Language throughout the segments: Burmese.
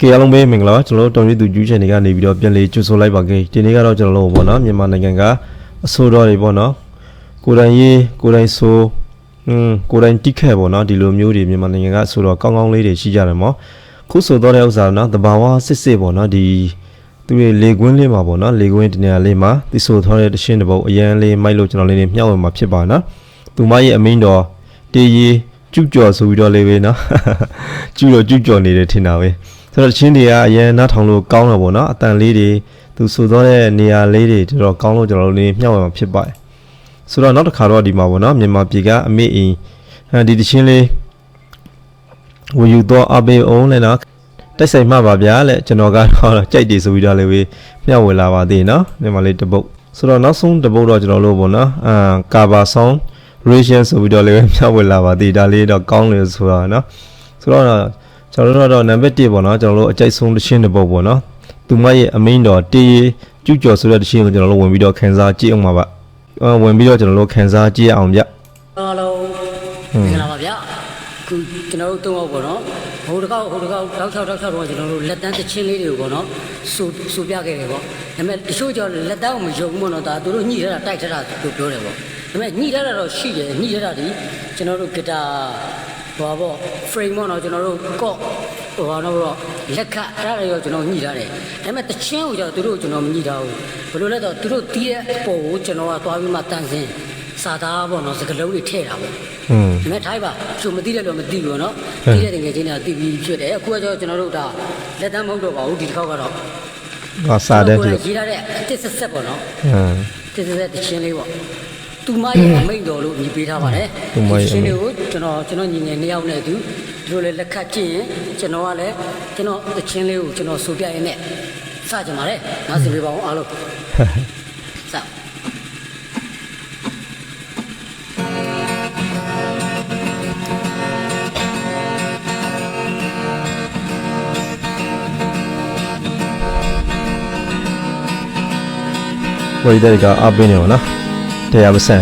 ကဲအားလုံးပဲမင်္ဂလာပါကျွန်တော်တို့တော်ရည်သူကျူးချန်တွေကနေပြီးတော့ပြန်လေကြိုဆိုလိုက်ပါခဲ့ဒီနေ့ကတော့ကျွန်တော်တို့ပေါ့နော်မြန်မာနိုင်ငံကအဆိုတော်တွေပေါ့နော်ကိုယ်တိုင်ရေးကိုယ်တိုင်ဆိုอืมကိုယ်တိုင်တိခက်ပေါ့နော်ဒီလိုမျိုးတွေမြန်မာနိုင်ငံကအဆိုတော်ကောင်းကောင်းလေးတွေရှိကြတယ်မော်ခုဆိုတော့တဲ့ဥစ္စာနော်တဘာဝစစ်စစ်ပေါ့နော်ဒီသူတွေလေကွင်းလေးမှာပေါ့နော်လေကွင်းဒီနေရာလေးမှာဒီဆိုထောတဲ့တရှင်းတစ်ပုတ်အရန်လေးမိုက်လို့ကျွန်တော်လေးနေမျှဝေမှာဖြစ်ပါနော်သူမရဲ့အမင်းတော်တေးရီကျူကျော်ဆိုပြီးတော့လေးပဲနော်ကျူတော့ကျူကျော်နေတယ်ထင်တာပဲ ဆိုတော့တချင်းတွေကအရန်နားထောင်လို့ကောင်းတော့ဗောနော်အတန်လေးတွေသူဆိုတော့တဲ့နေရာလေးတွေတော်တော်ကောင်းလို့ကျွန်တော်တို့နေမျှဝေမှာဖြစ်ပါတယ်ဆိုတော့နောက်တစ်ခါတော့ဒီမှာဗောနော်မြန်မာပြည်ကအမေအင်းအဲဒီတချင်းလေးဝယူတော့အဘေအောင်လဲနော်တိုက်ဆိုင်မှပါဗျာလက်ကျွန်တော်ကတော့ကြိုက်တယ်ဆိုပြီးတော့လည်းပဲမျှဝေလာပါသေးနော်ဒီမှာလေးတစ်ပုတ်ဆိုတော့နောက်ဆုံးတစ်ပုတ်တော့ကျွန်တော်တို့ဗောနော်အာကာဘာဆောင် ration ဆိုပြီးတော့လည်းပဲမျှဝေလာပါသေးဒါလေးတော့ကောင်းတယ်ဆိုတာနော်ဆိုတော့ ကျွန်တော်တို့တော့နံပါတ်1ပေါ့နော်ကျွန်တော်တို့အကြိုက်ဆုံးတစ်ရှင်းတစ်ပုတ်ပေါ့နော်သူမရဲ့အမင်းတော်တေးကျူကျော်ဆိုတဲ့တစ်ရှင်းကိုကျွန်တော်တို့ဝင်ပြီးတော့ခန်းစားကြည့်အောင်ပါဗျအာဝင်ပြီးတော့ကျွန်တော်တို့ခန်းစားကြည့်အောင်ဗျအားလုံးမင်္ဂလာပါဗျာခုကျွန်တော်တို့သုံးအောင်ပေါ့နော်ဟိုတစ်ခေါက်ဟိုတစ်ခေါက်တောက်ချောက်တောက်ချောက်တော့ကျွန်တော်တို့လက်တန်းတစ်ချင်းလေးတွေကိုပေါ့နော်စူစူပြခဲ့တယ်ပေါ့ဒါပေမဲ့တချို့ကျော်လက်တန်းကိုမယုံဘူးပေါ့နော်ဒါသူတို့ညှိထားတာတိုက်ထားတာသူပြောတယ်ပေါ့ဒါပေမဲ့ညှိထားတာတော့ရှိတယ်ညှိထားတာဒီကျွန်တော်တို့ဂီတာ ဟိုပါပေါ့ frame ပေါ့နော်ကျွန်တော်တို့ကော့ဟိုပါတော့လက်ခတ်အဲ့ဒါတွေရောကျွန်တော်ညှိထားတယ်ဒါပေမဲ့တချင်းကိုကျတော့သူတို့ကျွန်တော်မညှိထားဘူးဘယ်လိုလဲတော့သူတို့တီးတဲ့အပေါ်ကိုကျွန်တော်ကသွားပြီးမှတန်ဆင်းစာသားပေါ့နော်စကလုံးတွေထည့်တာပေါ့ อืม ဒီမဲ့ထိုင်းပါသူမသိတဲ့လို့မသိဘူးเนาะ ဟဲ့ သိတဲ့တကယ်ချင်းတွေကသိပြီးဖြစ်တယ်အခုကကျတော့ကျွန်တော်တို့ဒါလက်တန်းမဟုတ်တော့ပါဘူးဒီတစ်ခေါက်ကတော့ ဟာစားတဲ့ဒီလို ရေးထားတဲ့အတစ်ဆက်ဆက်ပေါ့နော် ဟမ် တစ်ဆက်ဆက်တချင်းလေးပေါ့ သူမရဲ့အမိန့်တော်လို့ညီပေးထားပါတယ်သူမရဲ့အမိန့်ချင်းလေးကိုကျွန်တော်ကျွန်တော်ညီငယ်နှစ်ယောက်နဲ့အတူဒီလိုလေလက်ခတ်ကြည့်ရင်ကျွန်တော်ကလည်းကျွန်တော်တချင်းလေးကိုကျွန်တော်ဆိုပြရင်းနဲ့စကြပါလေငါစီပေးပါအောင်အားလုံးစဝိဒါတွေကအားပေးနေပါနော် တရားပစံ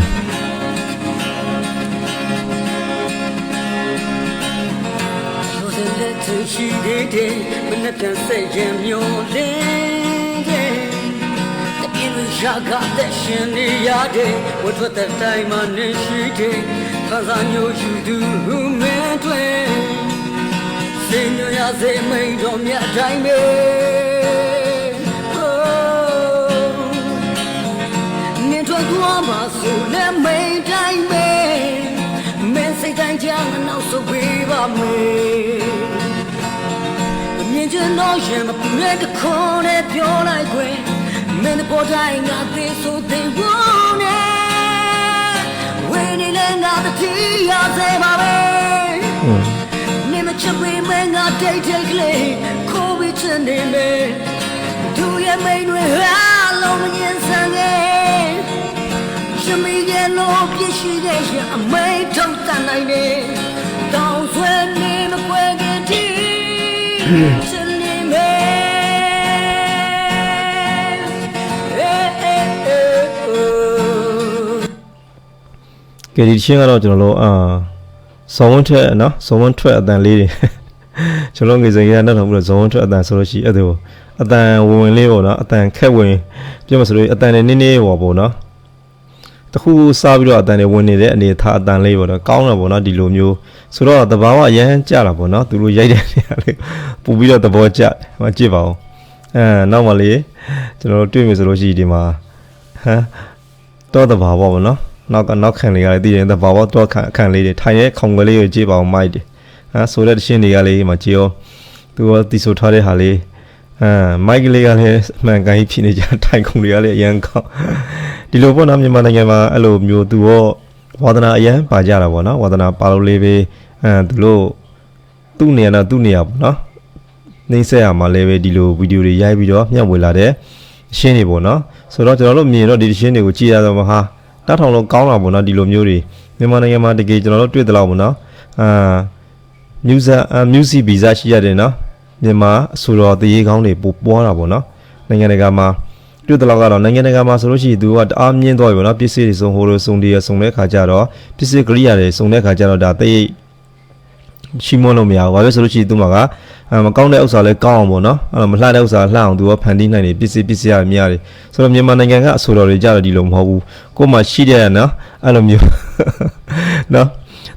လိုစင်လက်ချင်ရှိသေးတယ်မနဲ့ပြန်ဆက်ရင်မျိုးလင်းတယ်တပြင်းလို့ရှာကတဲ့ရှင်နေရတဲ့ဝတ်ထွက်တဲ့တိုင်းမှာနေရှိတဲ့ခါစားမျိုးယူသူမင်းတွေစင်ညရစေမိန်တော်မြတ်တိုင်းပဲ သွားမှာဆိုလဲမိန်တိုင်းပဲမင်းစိတ်တိုင်းချမ်းနောက်ဆိုပေးပါမယ်မြင်ချင်တော့ရင်မပူတဲ့တခွန်နဲ့ပြောလိုက်ခွင့်မင်းတဲ့ပေါ်တိုင်းငါသေးဆိုသေးဝုန်းနေဝင်းနေလဲငါတတိရစေပါပဲอืมနေမချစ်ပေမဲ့ငါတိတ်တိတ်ကလေးခိုးပြီးချင်နေမယ်သူရဲ့မိန်တွေဟာလုံးမငင်းဆန်ခဲ့ ရှင်မရဲ့လို့ပြရှိတဲ့ရှင်အမိန်ထုတ်တန်နိုင်တယ်တောင်းဆွဲနေမကွယ်ခင်တီချင်နေမယ်အေးအေးအေးအိုးကဲဒီချင်းကတော့ကျွန်တော်တို့အာဇောင်းဝန်းထွက်နော်ဇောင်းဝန်းထွက်အတန်လေးတွေကျွန်တော်ငွေစင်ရနောက်တော့ပြီးတော့ဇောင်းဝန်းထွက်အတန်ဆိုလို့ရှိရင်အဲ့ဒါအတန်ဝင်ဝင်လေးပေါ့နော်အတန်ခက်ဝင်ပြောမှဆိုလို့အတန်နဲ့နည်းနည်းပေါ့ပေါ့နော် တခုစားပြီးတော့အတန်တွေဝင်နေတဲ့အနေထားအတန်လေးပေါ့နော်ကောင်းတာပေါ့နော်ဒီလိုမျိုးဆိုတော့တဘာဝအရန်ကြတာပေါ့နော်သူတို့ရိုက်တဲ့နေရာလေးပူပြီးတော့သဘောကျဟောကြည့်ပါဦးအဲနောက်မှလေးကျွန်တော်တို့တွေ့မယ်ဆိုလို့ရှိရင်ဒီမှာဟမ်တော့တဘာဝပေါ့နော်နောက်ကနောက်ခံလေးကလည်းတည်တယ်တဘာဝတော့ခံခံလေးတွေထိုင်ရဲခေါင်ကလေးကိုကြည့်ပါအောင်မိုက်တယ်ဟမ်ဆိုတဲ့တရှင်းတွေကလေးမှကြည့်ရောသူကတီဆိုထားတဲ့ဟာလေး ဟမ်မိုက်ကလေးကလည်းအမှန်ကန်ကြီးဖြစ်နေကြထိုင်ခုံတွေကလည်းအရန်ကောင်းဒီလိုပေါ့နော်မြန်မာနိုင်ငံမှာအဲ့လိုမျိုးသူရောဝါသနာအရန်ပါကြတာပေါ့နော်ဝါသနာပါလို့လေးပဲအဲသူတို့သူ့နေရာတော့သူ့နေရာပေါ့နော်နှိမ့်ဆက်ရမှာလည်းပဲဒီလိုဗီဒီယိုတွေရိုက်ပြီးတော့မျှဝေလာတဲ့ရှင်းနေပေါ့နော်ဆိုတော့ကျွန်တော်တို့မြင်တော့ဒီရှင်းတွေကိုကြည့်ရတော့မှဟာတတ်ထောင်လို့ကောင်းတာပေါ့နော်ဒီလိုမျိုးတွေမြန်မာနိုင်ငံမှာတကယ်ကျွန်တော်တို့တွေ့သလောက်ပေါ့နော်အာ music music visa ရှိရတယ်နော် မြန်မာအဆိုတော်တရေကောင်းတွေပိုပွားတာပေါ့နော်နိုင်ငံတကာမှာတွေ့တဲ့လောက်ကတော့နိုင်ငံတကာမှာဆိုလို့ရှိရင်သူကတအားမြင့်သွားပြီပေါ့နော်ပစ္စည်းတွေစုံဟိုလိုစုံတွေစုံတဲ့ခါကျတော့ပစ္စည်းကရိယာတွေစုံတဲ့ခါကျတော့ဒါတရိပ်ချီးမွမ်းလို့မရဘူးဘာလို့ဆိုလို့ရှိရင်သူ့မှာကအဲမကောင်းတဲ့ဥစ္စာလည်းကောင်းအောင်ပေါ့နော်အဲ့တော့မလှတဲ့ဥစ္စာလှအောင်သူကဖန်တီးနိုင်တယ်ပစ္စည်းပစ္စည်းရများတယ်ဆိုတော့မြန်မာနိုင်ငံကအဆိုတော်တွေကြတော့ဒီလိုမဟုတ်ဘူးကိုယ်မှရှိတဲ့နော်အဲ့လိုမျိုးနော်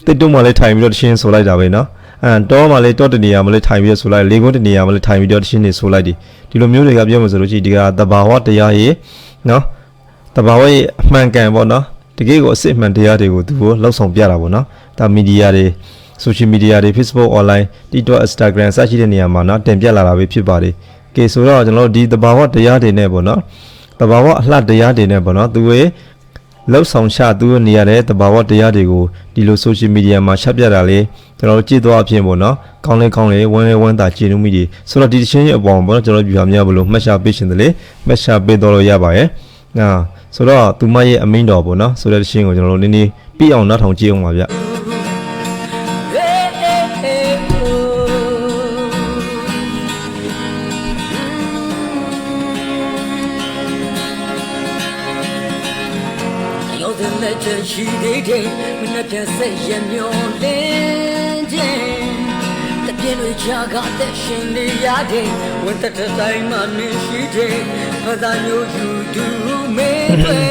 တစ်တုံးမှလည်းထိုင်ပြီးတော့တရှင်းဆိုလိုက်တာပဲနော် အဲတော့မှလေတော့တနေရာမလဲထိုင်ပြီးဆိုလိုက်လေကုန်းတနေရာမလဲထိုင်ပြီးတော့တရှင်းနေဆိုလိုက်ဒီဒီလိုမျိုးတွေကပြောမှဆိုလို့ရှိရင်ဒီကသဘာဝတရားရေနော်သဘာဝရဲ့အမှန်ကန်ပေါ့နော်တကယ်ကိုအစစ်အမှန်တရားတွေကိုသူတို့လောက်ဆောင်ပြတာပေါ့နော်ဒါမီဒီယာတွေ social media တွေ Facebook online TikTok Instagram စသဖြင့်တဲ့နေရာမှာနော်တင်ပြလာတာပဲဖြစ်ပါတယ်။ကဲဆိုတော့ကျွန်တော်တို့ဒီသဘာဝတရားတွေနဲ့ပေါ့နော်။တဘာဝအလှတရားတွေနဲ့ပေါ့နော်သူရဲ့ လောက်ဆောင်ချသူနေရတဲ့တဘာဝတရားတွေကိုဒီလို social media မှာချက်ပြတာလေကျွန်တော်တို့ကြည့်သွားအဖြစ်ပေါ့နော်။ကောင်းလဲကောင်းလဲဝမ်းလဲဝမ်းသာကြည်နူးမိတွေဆိုတော့ဒီတစ်ချင်းရဲ့အပေါ်မှာပေါ့နော်ကျွန်တော်တို့ပြပြများဘလို့မှတ်ရှာပေးရှင်တယ်လေမှတ်ရှာပေးတော့လို့ရပါရဲ့။အာဆိုတော့သူမရဲ့အမိန်တော်ပေါ့နော်ဆိုတဲ့တစ်ချင်းကိုကျွန်တော်တို့နည်းနည်းပြအောင်နားထောင်ကြည့်အောင်ပါဗျ။ ရှိသေးတယ်မနဲ့တဲ့ဆက်ရမျောလင်းခြင်းတပြင်းတွေချာကတဲ့ရှင်တွေရတဲ့ဝန်တတတိုင်းမှမြင်ရှိတဲ့ဘာသာမျိုးယူသူမေးတွေ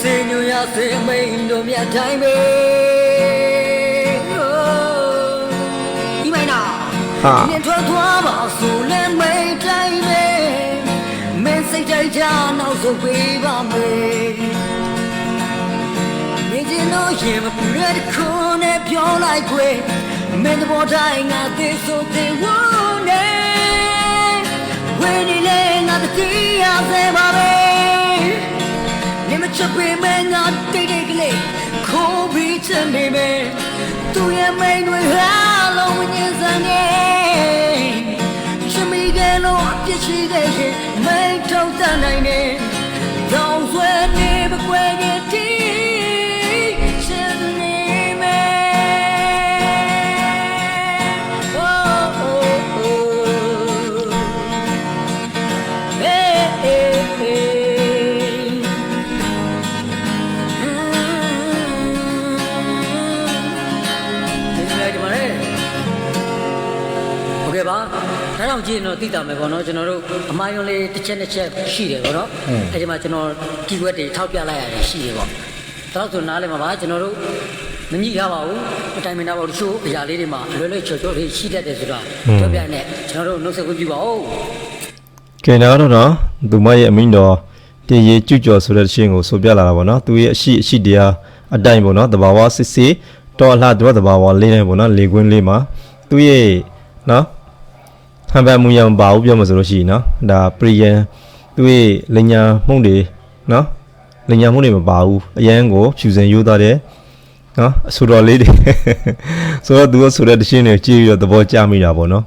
စေညွရစေမိန်တို့မြတ်တိုင်းပဲဒီမိုင်းနာဟာမြင်ထွက်သွားပါဆိုလဲမိန်တိုင်းပဲမင်းစိတ်တိုင်းချနောက်ဆုံးပေးပါမယ်မြင်ချင် လို့ရင်မပူရတဲ့ခုနဲ့ပြောလိုက်ခွေမင်းတဘောတိုင်းငါသိဆိုတဲ့ဝန်းနေဝင်းနေလေငါတတိယစေပါပဲနေမချက်ပေးမငါတိတ်တိတ်ကလေးခိုးပြီးချင်နေမယ်သူရဲ့မိန်တွေဟာလုံးဝညင်စံနေချမီကလေးအပြစ်ရှိတဲ့ရင်မိန်ထုတ်တတ်နိုင်တယ်တောင်းဆွဲ ဒါတော့ကြည့်ရင်တော့သိတာမယ်ပေါ့နော်ကျွန်တော်တို့အမားယွန်းလေးတစ်ချက်တစ်ချက်ရှိတယ်ပေါ့နော်အဲဒီမှာကျွန်တော်ကီဝက်တွေထောက်ပြလိုက်ရတယ်ရှိတယ်ပေါ့ဒါတော့ဆိုနားလည်မှာပါကျွန်တော်တို့မညှိထားပါဘူးအတိုင်းမင်းသားပေါ့တချို့အရာလေးတွေမှာအလွယ်လွယ်ချော်ချော်လေးရှိတတ်တယ်ဆိုတော့ပြောပြနေကျွန်တော်တို့နှုတ်ဆက်ခွင့်ပြုပါဦးကဲတော့တော့သူမရဲ့အမိန်တော်တည်ရကြွကြော်ဆိုတဲ့ရှင်းကိုဆိုပြလာတာပေါ့နော်သူရဲ့အရှိအရှိတရားအတိုင်းပေါ့နော်တဘာဝစစ်စစ်တော်အလှသူကတဘာဝလေးနေပေါ့နော်လေကွင်းလေးမှာသူရဲ့နော် ဟန်ပန်မူရံပါဘူးပြောမှဆိုလို့ရှိရင်နော်ဒါပရိယံသူရဲ့လညာမှုန့်တွေနော်လညာမှုန့်တွေမပါဘူးအရန်ကိုဖြူစင်ရိုးသားတယ်နော်အဆူတော်လေးတွေဆိုတော့သူကဆိုတဲ့တရှင်းတွေကြည့်ပြီးတော့သဘောကျမိတာပေါ့နော်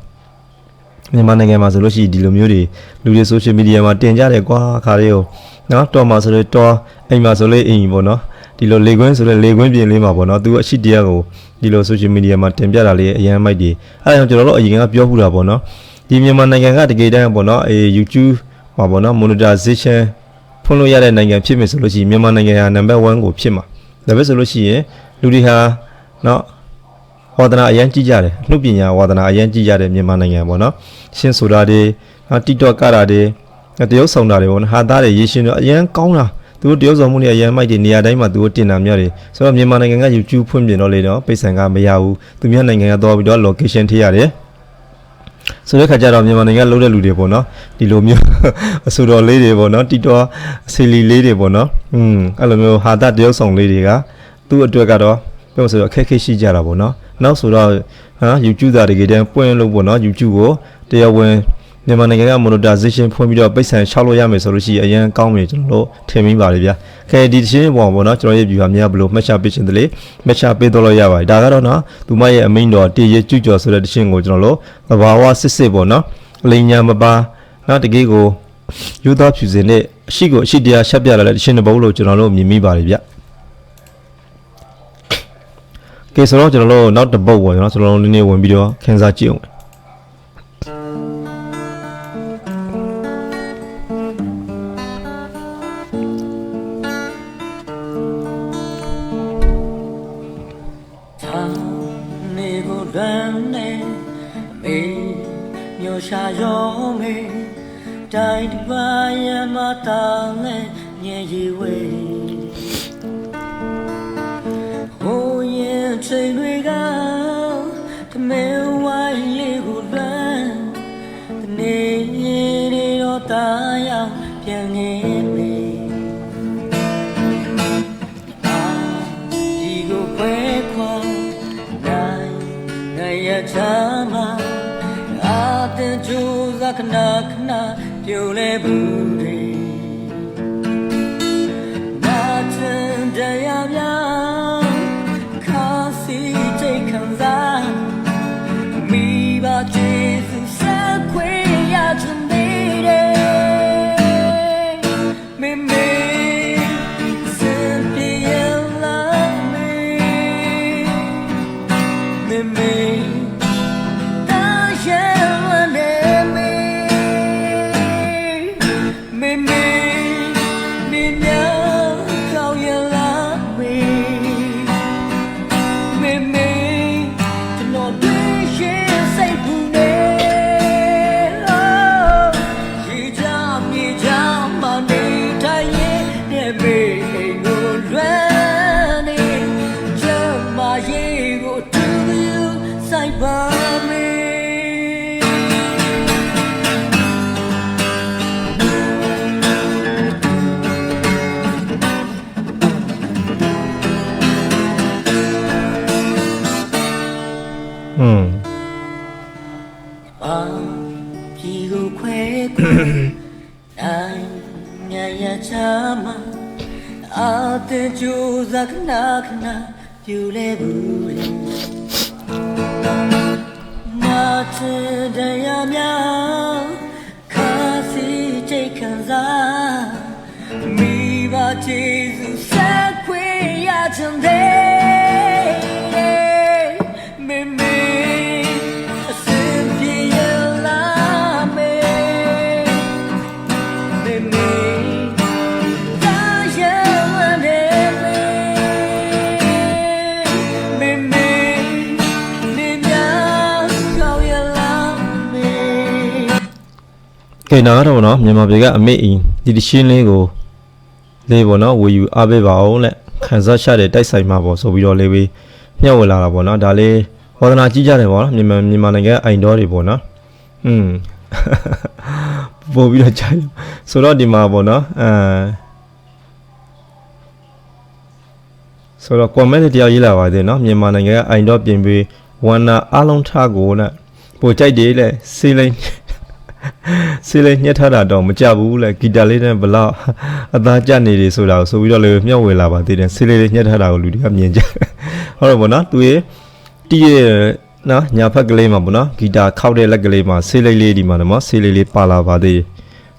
မြန်မာနိုင်ငံမှာဆိုလို့ရှိရင်ဒီလိုမျိုးတွေလူတွေ social media မှာတင်ကြတယ်ကွာခါလေးကိုနော်တော်မှာဆိုလို့တော်အိမ်မှာဆိုလို့အိမ်ပေါ့နော်ဒီလိုလေကွင်းဆိုလို့လေကွင်းပြင်လေးမှာပေါ့နော်သူအရှိတရားကိုဒီလို social media မှာတင်ပြတာလေးအရင်မိုက်တွေအဲဒါကြောင့်ကျွန်တော်တို့အရင်ကပြောခုတာပေါ့နော် ဒီမြန်မာနိုင်ငံကတကယ်တမ်းပေါ့နော်အေး YouTube မှာပေါ့နော် monetization ဖွင့်လို့ရတဲ့နိုင်ငံဖြစ်မယ်ဆိုလို့ရှိရင်မြန်မာနိုင်ငံဟာ number 1ကိုဖြစ်မှာဒါပဲဆိုလို့ရှိရင်လူတွေဟာနော်ဝါသနာအရင်ကြည့်ကြတယ်အမှုပညာဝါသနာအရင်ကြည့်ကြတယ်မြန်မာနိုင်ငံပေါ့နော်ရှင်းဆိုတာတွေဟာ TikTok ကတာတွေတရုပ်ဆောင်တာတွေပေါ့နော်ဟာသားတွေရေးရှင်းတော့အရင်ကောင်းတာသူတို့တရုပ်ဆောင်မှုတွေအရင်မိုက်တွေနေရာတိုင်းမှာသူတို့တင်တာများတယ်ဆိုတော့မြန်မာနိုင်ငံက YouTube ဖွင့်ပြင်တော့လေတော့ပိတ်ဆန်ကမရဘူးသူများနိုင်ငံကသွားပြီးတော့ location ထိရတယ် ဆိုတဲ့ခါကျတော့မြန်မာနိုင်ငံလုံးတဲ့လူတွေပေါ့နော်ဒီလိုမျိုးအဆူတော်လေးတွေပေါ့နော်တီတော်အစီလီလေးတွေပေါ့နော်อืมအဲ့လိုမျိုးဟာတတရုပ်ဆောင်လေးတွေကသူ့အတွက်ကတော့ပြောဆိုတော့အခက်အခဲရှိကြတာပေါ့နော်နောက်ဆိုတော့ဟာ YouTube သားတွေကတည်းကပွင့်လို့ပေါ့နော် YouTube ကိုတရားဝင် မြန်မာနိုင်ငံက monetization ဖွင့်ပြီးတော့ပိတ်ဆန်6လို့ရမယ်ဆိုလို့ရှိရင်အရင်ကောင်းမယ်ကျွန်တော်တို့ထင်မိပါလေဗျာခဲဒီတစ်ချင်းပေါ့ပေါ့နော်ကျွန်တော်ရဲ့ view ဟာများဘလို့မှတ်ချပေးခြင်းတလေမှတ်ချပေးတော့လို့ရပါတယ်ဒါကတော့နော်သူမရဲ့အမိန်တော်တည်ရကြွကြော်ဆိုတဲ့တစ်ချင်းကိုကျွန်တော်တို့သဘာဝစစ်စစ်ပေါ့နော်လိန်ညာမပါနော်တကယ်ကိုယူသားဖြူစင်တဲ့အရှိကိုအရှိတရားရှက်ပြလာတဲ့တစ်ချင်းတစ်ပုတ်လို့ကျွန်တော်တို့မြင်မိပါတယ်ဗျာကဲဆိုတော့ကျွန်တော်တို့နောက်တစ်ပုတ်ပေါ့ကျွန်တော်ကျွန်တော်တို့နည်းနည်းဝင်ပြီးတော့ခန်းစားကြည့်အောင် ရှာရောမေတိုင်းတစ်ပါးရမတာလဲညင်ရီဝေဟိုရင်ချိန်တွေကတမဲဝိုင်းလေးကိုလွမ်းဒီနေ့ရေတော့တာရောက်ပြန်နေမေဒီကိုပဲခွာနိုင်နိုင်ရချမ်းမှာအာတင် ကြိုးစားခဏခဏပြိုလဲဘူးတွေ ကိုခွဲခွဲနိုင်ညရချမ်းမအာတဲ့ကြိုးစားခဏခဏပြူလဲဘူးလေနာချင်တရားများခါစီချိတ်ခံစားမိဘချေစု ကဲနားတော့ဗောနော်မြန်မာပြည်ကအမေအင်းဒီတရှင်းလေးကိုလေးဗောနော်ဝေယူအားပေးပါအောင်လက်ခန်းစားရှတဲ့တိုက်ဆိုင်မှာဗောဆိုပြီးတော့လေးပြီးမျှဝေလာတာဗောနော်ဒါလေးဝါသနာကြီးကြတယ်ဗောနော်မြန်မာမြန်မာနိုင်ငံအိုင်ဒေါတွေဗောနော်อืมပို့ပြီးတော့ကြာတယ်ဆိုတော့ဒီမှာဗောနော်အဲဆိုတော့ comment တွေတရားရေးလာပါသေးတယ်နော်မြန်မာနိုင်ငံကအိုင်ဒေါပြင်ပြီးဝန္နာအလုံးထကိုနဲ့ပို့ကြိုက်တယ်လေစေးလိန် ဆေးလေးညှက်ထားတာတော့မကြဘူးလေဂီတာလေးနဲ့ဘလောက်အသားကျနေတယ်ဆိုတာကိုဆိုပြီးတော့လေမျှဝေလာပါသေးတယ်ဆေးလေးလေးညှက်ထားတာကိုလူတွေကမြင်ကြဟုတ်တယ်ဗောနော်သူရဲ့တီးရဲ့နော်ညာဖက်ကလေးမှာဗောနော်ဂီတာခောက်တဲ့လက်ကလေးမှာဆေးလေးလေးဒီမှာနော်ဆေးလေးလေးပါလာပါသေးတယ်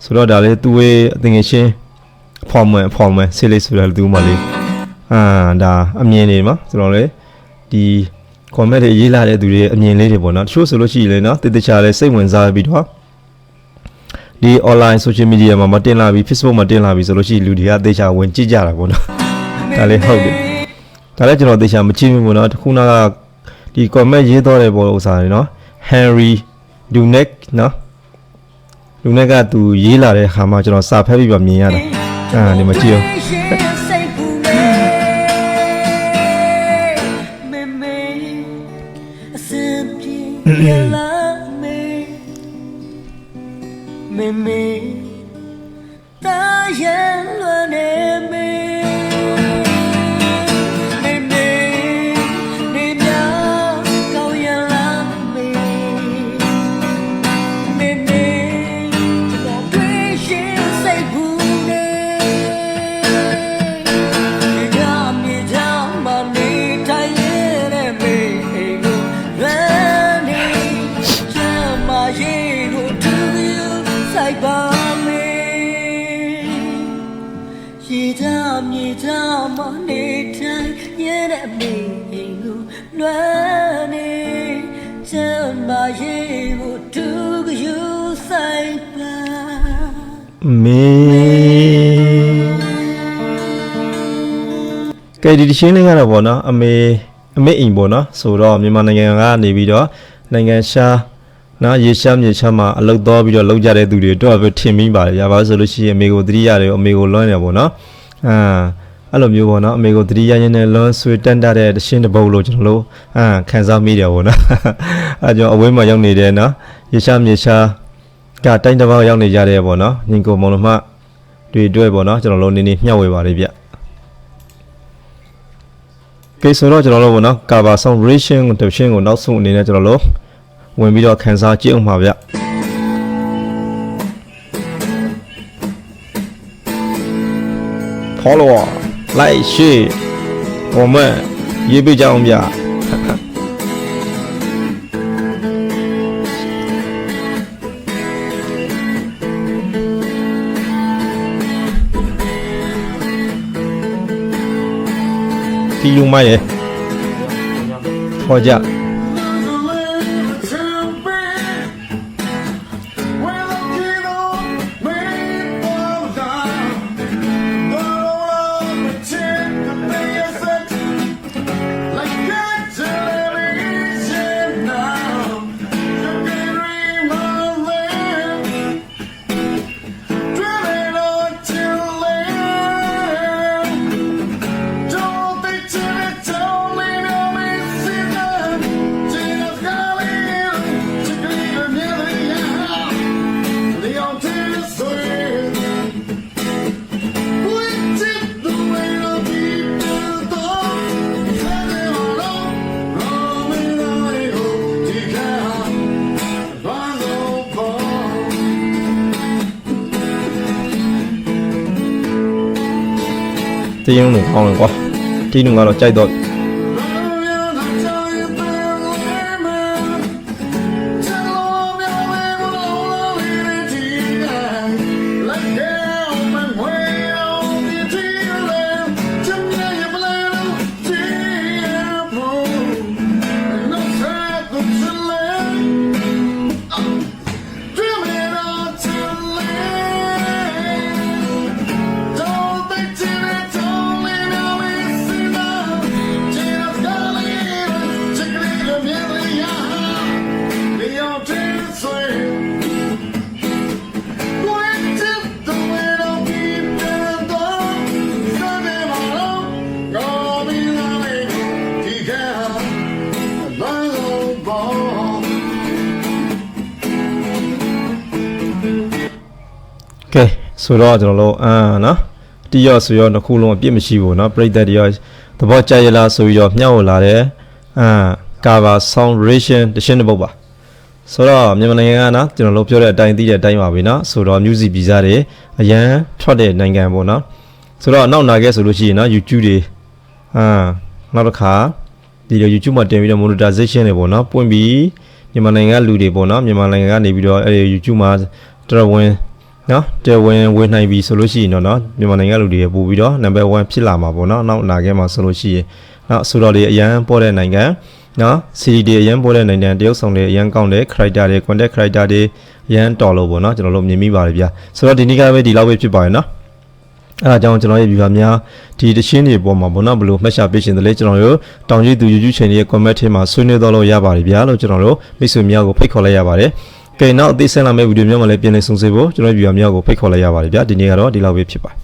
ဆိုတော့ဒါလေသူရဲ့အတင်ငယ်ချင်းဖော်မွန်ဖော်မွန်ဆေးလေးဆိုတာသူ့မလေးအာဒါအမြင်နေမှာဆိုတော့လေဒီ comment တွေရေးလာတဲ့သူတွေရဲ့အမြင်လေးတွေပေါ့နော်တချို့ဆိုလို့ရှိရင်လေနော်တည်တခြားလဲစိတ်ဝင်စားပြီးတော့ ဒီ online social media မှာမတင်လာပြီ Facebook မှာတင်လာပြီဆိုလို့ရှိရင်လူတွေကသေချာဝင်ကြည့်ကြတာပေါ့နော်ဒါလည်းဟုတ်တယ်ဒါလည်းကျွန်တော်သေချာမကြည့်ဘူးပေါ့နော်တခုနကဒီ comment ရေးတော့တဲ့ပေါ်ဥစားနေနော် Henry Dunek နော် Dunek ကသူရေးလာတဲ့ခါမှာကျွန်တော်စာဖတ်ပြီးပါမြင်ရတာအာဒီမှာကြည့်အောင် မေ ချမ်းမရေကိုတူယူဆိုင်ပါမေကဲဒီတချင်းလေးကတော့ဗောနော်အမေအမေအိမ်ဗောနော်ဆိုတော့မြန်မာနိုင်ငံကနေပြီးတော့နိုင်ငံရှားနော်ရေရှားမြေချမ်းမှာအလုတ်တော်ပြီးတော့လောက်ကြတဲ့သူတွေတော့ပဲထင်မိပါတယ်ရပါဆိုလို့ရှိရင်အမေကိုသတိရတယ်အမေကိုလွမ်းတယ်ပေါ့နော်အာ အဲ့လိုမျိုးပေါ့နော်အမေကိုသတိရရင်လည်းလွမ်းဆွေတန်တတဲ့တရှင်းတစ်ပုတ်လို့ကျွန်တော်တို့အာခံစားမိတယ်ပေါ့နော်အဲကြောင့်အဝေးမှာရောက်နေတယ်နော်ရေရှားမြေချမ်းကတိုင်းတစ်ပေါက်ရောက်နေကြတယ်ပေါ့နော်ညီကိုမောင်နှမတွေတွေ့ပေါ့နော်ကျွန်တော်တို့နေနေမျှဝေပါလိမ့်ဗျကဲဆိုတော့ကျွန်တော်တို့ပေါ့နော် cover song ration ကိုတရှင်းကိုနောက်ဆုံးအနေနဲ့ကျွန်တော်တို့ဝင်ပြီးတော့ခန်းစားကြည့်အောင်ပါဗျဖော် လို့လိုက်ရှေ့我们ရေးပေးကြအောင်ဗျဒီလူမရဲ့ တင်းရုံးကိုကောင်းတယ်ကွာတင်းနုံကတော့ကြိုက်တော့ ကဲဆိုတော့ကျွန်တော်တို့အာနော်တီရော့ဆိုရောနှစ်ခုလုံးအပြစ်မရှိဘူးနော်ပြိတ္တတရောသဘောကျရလားဆိုပြီးတော့မျှဝေလာတယ်အာ cover sound ration တရှင်းတစ်ပုတ်ပါဆိုတော့မြန်မာနိုင်ငံကနော်ကျွန်တော်တို့ပြောတဲ့အတိုင်းသိတဲ့အတိုင်းပါပဲနော်ဆိုတော့ music visa တွေအရန်ထွက်တဲ့နိုင်ငံပေါ့နော်ဆိုတော့နောက်နာခဲ့ဆိုလို့ရှိရင်နော် YouTube တွေအာနောက်တစ်ခါဒီလို YouTube မှာတင်ပြီးတော့ monetization တွေပေါ့နော်ပွင့်ပြီးမြန်မာနိုင်ငံကလူတွေပေါ့နော်မြန်မာနိုင်ငံကနေပြီးတော့အဲ YouTube မှာတော်ဝင် နော်တဲဝင်ဝင်နိုင်ပြီဆိုလို့ရှိရင်တော့နော်မြန်မာနိုင်ငံလူတွေပို့ပြီးတော့နံပါတ်1ဖြစ်လာမှာပေါ့နော်နောက်အနာဂတ်မှာဆိုလို့ရှိရင်နော်ဆိုတော့လေအရန်ပေါ်တဲ့နိုင်ငံနော် CD တွေအရန်ပေါ်တဲ့နိုင်ငံတရုတ်ဆောင်တွေအရန်ကောင်းတဲ့ character တွေ content character တွေအရန်တော်လို့ပေါ့နော်ကျွန်တော်တို့မြင်မိပါတယ်ဗျာဆိုတော့ဒီနေ့ကပဲဒီလောက်ပဲဖြစ်ပါရဲ့နော်အဲဒါကြောင့်ကျွန်တော်ရဲ့ viewer များဒီတချင်းတွေပေါ်မှာဘောနော်ဘလို့မှတ်ရှာပေးရှင်တယ်လေကျွန်တော်တို့တောင်ကြီးသူ YouTube channel ရဲ့ comment ထဲမှာဆွေးနွေးတော့လို့ရပါတယ်ဗျာလို့ကျွန်တော်တို့မိတ်ဆွေများကိုဖိတ်ခေါ်လိုက်ရပါတယ် ကဲနောက်အသေးစိတ်လာမယ့်ဗီဒီယိုများမှာလည်းပြန်လည်ဆုံစေဖို့ကျွန်တော် viewer များကိုဖိတ်ခေါ်လိုက်ရပါတယ်ဗျာဒီနေ့ကတော့ဒီလောက်ပဲဖြစ်ပါတယ်